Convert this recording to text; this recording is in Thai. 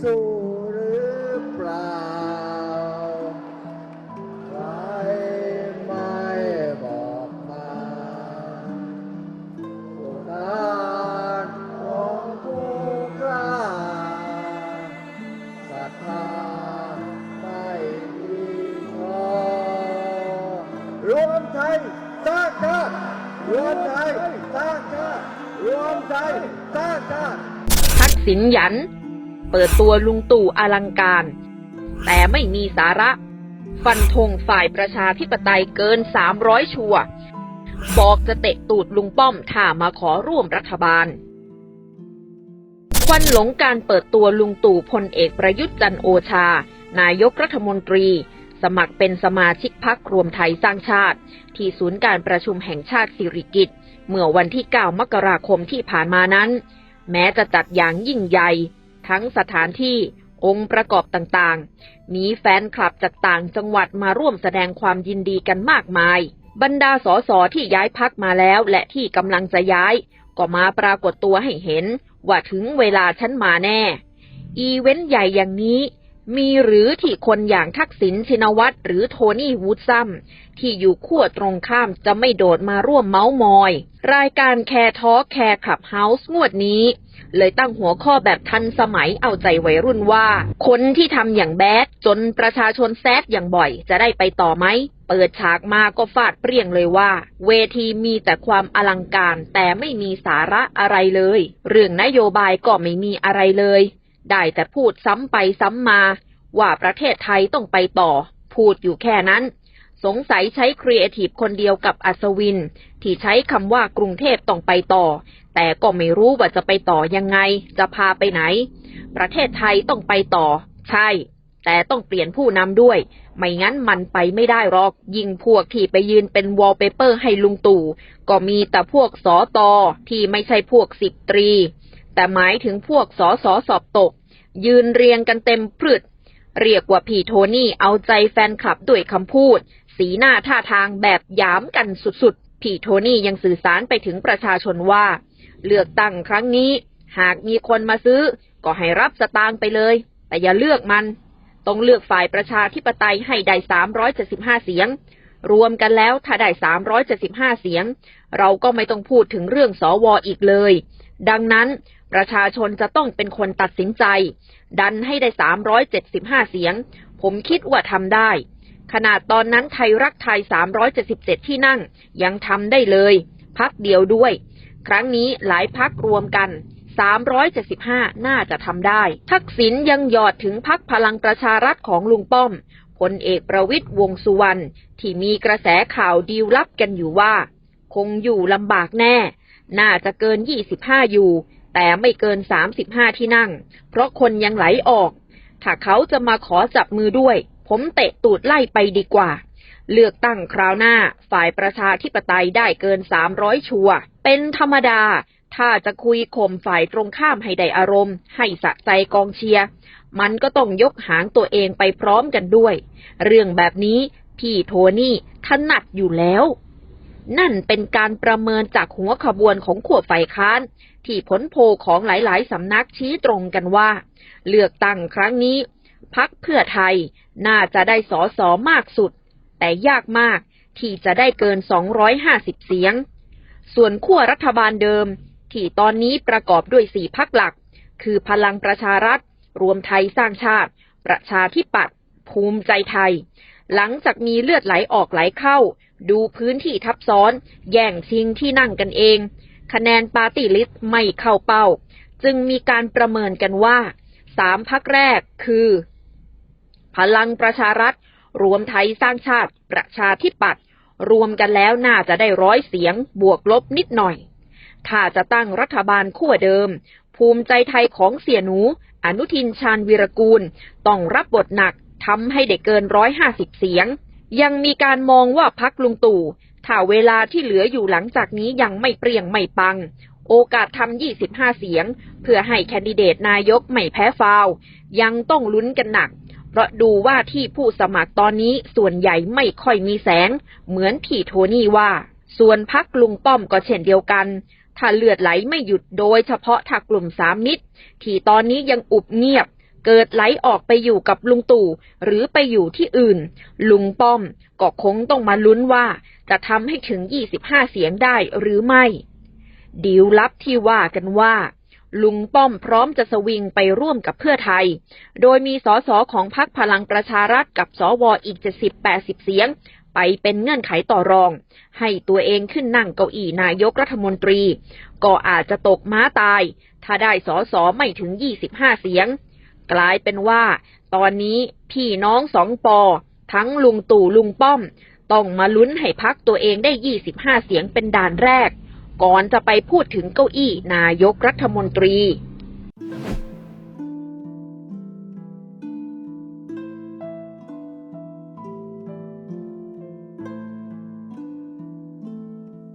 สู้หรือเปล่าใครไม่บอกมาโอกาสของผู้กล้าศรัทธาไม่มีพอรวมไทยสร้างชาติรวมไทยสร้างชาติรวมไทยสร้างชาติ ทักษิณหยัน เปิดตัวลุงตู่อลังการ แต่ไม่มีสาระ ฟันธงฝ่ายประชาธิปไตยเกิน300ชัว บอกจะเตะตูดลุงป้อมถ้ามาขอร่วมรัฐบาลควันหลงการเปิดตัวลุงตู่พลเอกประยุทธ์จันโอชา นายกรัฐมนตรี สมัครเป็นสมาชิกพักรวมไทยสร้างชาติ ที่ศูนย์การประชุมแห่งชาติสิริกิติ์เมื่อวันที่ 9 มกราคมที่ผ่านมานั้น แม้จะจัดอย่างยิ่งใหญ่ ทั้งสถานที่องค์ประกอบต่างๆ มีแฟนคลับจากต่างจังหวัดมาร่วมแสดงความยินดีกันมากมาย บรรดาสสที่ย้ายพักมาแล้วและที่กำลังจะย้าย ก็มาปรากฏตัวให้เห็นว่าถึงเวลาฉันมาแน่ อีเวนต์ใหญ่อย่างนี้ มีหรือที่คนอย่างทักษิณชินวัตรหรือโทนี่วูดซัมที่อยู่ขั้วตรงข้ามจะไม่โดดมาร่วมเมาส์มอย รายการแคร์ทอแคร์ขับเฮาส์งวดนี้ เลยตั้งหัวข้อแบบทันสมัยเอาใจวัยรุ่นว่า คนที่ทำอย่างแบดจนประชาชนแซดอย่างบ่อยจะได้ไปต่อไหม เปิดฉากมาก็ฟาดเปรี้ยงเลยว่า เวทีมีแต่ความอลังการแต่ไม่มีสาระอะไรเลย เรื่องนโยบายก็ไม่มีอะไรเลย ได้แต่พูดซ้ำไปซ้ำมา ว่าประเทศไทยต้องไปต่อ พูดอยู่แค่นั้น สงสัยใช้ครีเอทีฟคนเดียวกับอัศวิน ที่ใช้คำว่ากรุงเทพต้องไปต่อ แต่ก็ไม่รู้ว่าจะไปต่อยังไง จะพาไปไหน ประเทศไทยต้องไปต่อ ใช่ แต่ต้องเปลี่ยนผู้นำด้วย ไม่งั้นมันไปไม่ได้หรอก ยิ่งพวกที่ไปยืนเป็นวอลเปเปอร์ให้ลุงตู่ ก็มีแต่พวกสอตอที่ไม่ใช่พวกสิบตรีแต่หมายถึงพวกสอสอสอบตก ยืนเรียงกันเต็มพรึดเรียกว่าพี่โทนี่เอาใจแฟนคลับด้วยคำพูด สีหน้าท่าทางแบบยามกันสุดๆ พี่โทนี่ยังสื่อสารไปถึงประชาชนว่า เลือกตั้งครั้งนี้ หากมีคนมาซื้อ ก็ให้รับสตางค์ไปเลย แต่อย่าเลือกมัน ต้องเลือกฝ่ายประชาธิปไตยให้ได้ 375 เสียง รวมกันแล้วถ้าได้ 375 เสียง เราก็ไม่ต้องพูดถึงเรื่องสอวออีกเลย ดังนั้นประชาชนจะต้องเป็นคนตัดสินใจ ดันให้ได้ 375 เสียง ผมคิดว่าทำได้ ขนาดตอนนั้นไทยรักไทย 377 ที่นั่ง ยังทำได้เลย พักเดียวด้วย ครั้งนี้หลายพักรวมกัน 375 น่าจะทำได้ ทักษิณยังหยอดถึงพักพลังประชารัฐของลุงป้อมพลเอกประวิตยวงสุวรรณที่มีกระแสข่าวดีลลับกันอยู่ว่า คงอยู่ลำบากแน่ น่าจะเกิน 25 อยู่ แต่ไม่เกิน 35 ที่นั่ง เพราะคนยังไหลออก ถ้าเขาจะมาขอจับมือด้วย ผมเตะตูดไล่ไปดีกว่า เลือกตั้งคราวหน้า ฝ่ายประชาธิปไตยได้เกิน 300 ชัว เป็นธรรมดา ถ้าจะคุยข่มฝ่ายตรงข้ามให้ได้อารมณ์ ให้สะใจกองเชียร์ มันก็ต้องยกหางตัวเองไปพร้อมกันด้วย เรื่องแบบนี้พี่โทนี่ถนัดอยู่แล้ว นั่นเป็นการประเมินจากหัวขบวนของขวบฝ่ายค้าน ที่ผลโพลของหลาย ๆ สำนักชี้ตรงกันว่า เลือกตั้งครั้งนี้พักเพื่อไทยน่าจะได้สอสอมากสุด แต่ยากมากที่จะได้เกิน 250 เสียง ส่วนขั้วรัฐบาลเดิม ที่ตอนนี้ประกอบด้วยสี่พักหลัก คือพลังประชารัฐ รวมไทยสร้างชาติ ประชาธิปัตย์ภูมิใจไทย หลังจากมีเลือดไหลออกไหลเข้า ดูพื้นที่ทับซ้อน แย่งชิงที่นั่งกันเอง คะแนนปาร์ตี้ลิสต์ไม่เข้าเป้า จึงมีการประเมินกันว่าสามพักแรกคือ พลังประชารัฐ รวมไทยสร้างชาติประชาธิปัตย์รวมกันแล้วน่าจะได้ร้อยเสียงบวกลบนิดหน่อย ถ้าจะตั้งรัฐบาลขั้วเดิม ภูมิใจไทยของเสียหนู อนุทินชาญวีรกูล ต้องรับบทหนักทำให้ได้เกินร้อยห้าสิบเสียง ยังมีการมองว่าพักลุงตู่ถ้าเวลาที่เหลืออยู่หลังจากนี้ยังไม่เปรียงไม่ปัง โอกาสทำ 25 เสียง เพื่อให้แคนดิเดตนายกไม่แพ้ฟาว ยังต้องลุ้นกันหนัก เพราะดูว่าที่ผู้สมัครตอนนี้ส่วนใหญ่ไม่ค่อยมีแสง เหมือนที่โทนี่ว่า ส่วนพักลุงป้อมก็เช่นเดียวกัน ถ้าเลือดไหลไม่หยุดโดยเฉพาะถ้ากลุ่มสามมิตร ที่ตอนนี้ยังอุบเงียบ เกิดไหลออกไปอยู่กับลุงตู่ หรือไปอยู่ที่อื่น ลุงป้อมก็คงต้องมาลุ้นว่า จะทำให้ถึง 25 เสียงได้หรือไม่ ดีลลับที่ว่ากันว่า ลุงป้อมพร้อมจะสวิงไปร่วมกับเพื่อไทย โดยมีสสของพรรคพลังประชารัฐกับสวอีก 70-80 เสียง ไปเป็นเงื่อนไขต่อรอง ให้ตัวเองขึ้นนั่งเก้าอี้นายกรัฐมนตรี ก็อาจจะตกม้าตาย ถ้าได้สสไม่ถึง 25 เสียง กลายเป็นว่า ตอนนี้พี่น้องสองปอ ทั้งลุงตู่ลุงป้อม ต้องมาลุ้นให้พักตัวเองได้ 25 เสียงเป็นด่านแรก ก่อนจะไปพูดถึงเก้าอี้นายกรัฐมนตรี